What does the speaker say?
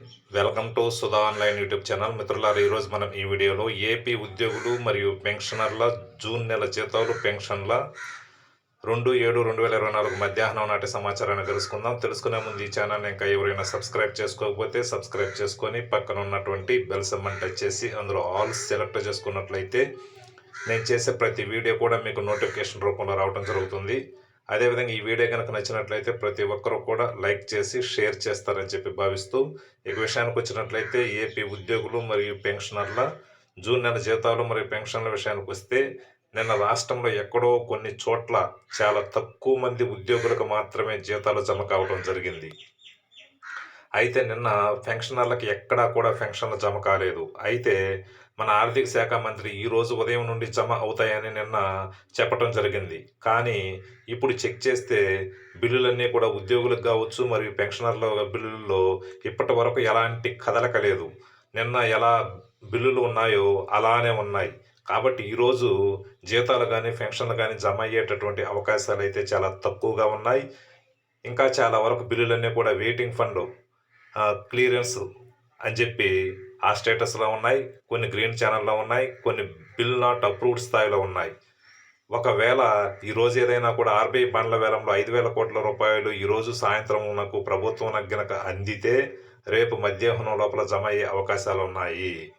Welcome to Sudha online YouTube channel. మిత్రులారా ఈరోజు మనం ఈ వీడియోలో ఏపీ ఉద్యోగులు మరియు పెన్షనర్ల జూన్ నెల జీతాలు పెన్షన్ల రెండు ఏడు రెండు వేల ఇరవై నాలుగు మధ్యాహ్నం నాటి సమాచారాన్ని తెలుసుకుందాం. తెలుసుకునే ముందు ఈ ఛానల్ ఇంకా ఎవరైనా సబ్స్క్రైబ్ చేసుకోకపోతే సబ్స్క్రైబ్ చేసుకొని పక్కన ఉన్నటువంటి బెల్ సమ్మన్ టచ్ చేసి అందులో ఆల్ సెలెక్ట్ చేసుకున్నట్లయితే నేను చేసే ప్రతి వీడియో కూడా మీకు నోటిఫికేషన్ రూపంలో రావడం జరుగుతుంది. అదేవిధంగా ఈ వీడియో కనుక నచ్చినట్లయితే ప్రతి ఒక్కరూ కూడా లైక్ చేసి షేర్ చేస్తారని చెప్పి భావిస్తూ ఇక విషయానికి వచ్చినట్లయితే ఏపీ ఉద్యోగులు మరియు పెన్షనర్ల జూన్ నెల జీతాలు మరియు పెన్షన్ల విషయానికి వస్తే నిన్న రాష్ట్రంలో ఎక్కడో కొన్ని చోట్ల చాలా తక్కువ మంది ఉద్యోగులకు మాత్రమే జీతాలు జమ కావడం జరిగింది. అయితే నిన్న పెన్షనర్లకు ఎక్కడా కూడా పెన్షన్లు జమ కాలేదు. అయితే మన ఆర్థిక శాఖ మంత్రి ఈ రోజు ఉదయం నుండి జమ అవుతాయని నిన్న చెప్పడం జరిగింది. కానీ ఇప్పుడు చెక్ చేస్తే బిల్లులన్నీ కూడా ఉద్యోగులకు కావచ్చు మరియు పెన్షనర్ల బిల్లుల్లో ఇప్పటి వరకు ఎలాంటి కదలక లేదు. నిన్న ఎలా బిల్లులు ఉన్నాయో అలానే ఉన్నాయి. కాబట్టి ఈరోజు జీతాలు కానీ పెన్షన్లు కానీ జమ అయ్యేటటువంటి అవకాశాలు అయితే చాలా తక్కువగా ఉన్నాయి. ఇంకా చాలా వరకు బిల్లులన్నీ కూడా వెయిటింగ్ ఫండ్ క్లియరెన్స్ అని చెప్పి ఆ స్టేటస్లో ఉన్నాయి కొన్ని గ్రీన్ ఛానల్లో ఉన్నాయి కొన్ని బిల్ నాట్ అప్రూవ్డ్ స్థాయిలో ఉన్నాయి. ఒకవేళ ఈరోజు ఏదైనా కూడా ఆర్బీఐ బండ్ల వేలంలో ఐదు వేల కోట్ల రూపాయలు ఈరోజు సాయంత్రం నాకు ప్రభుత్వం గనక అందితే రేపు మధ్యాహ్నం లోపల జమ అయ్యే అవకాశాలు ఉన్నాయి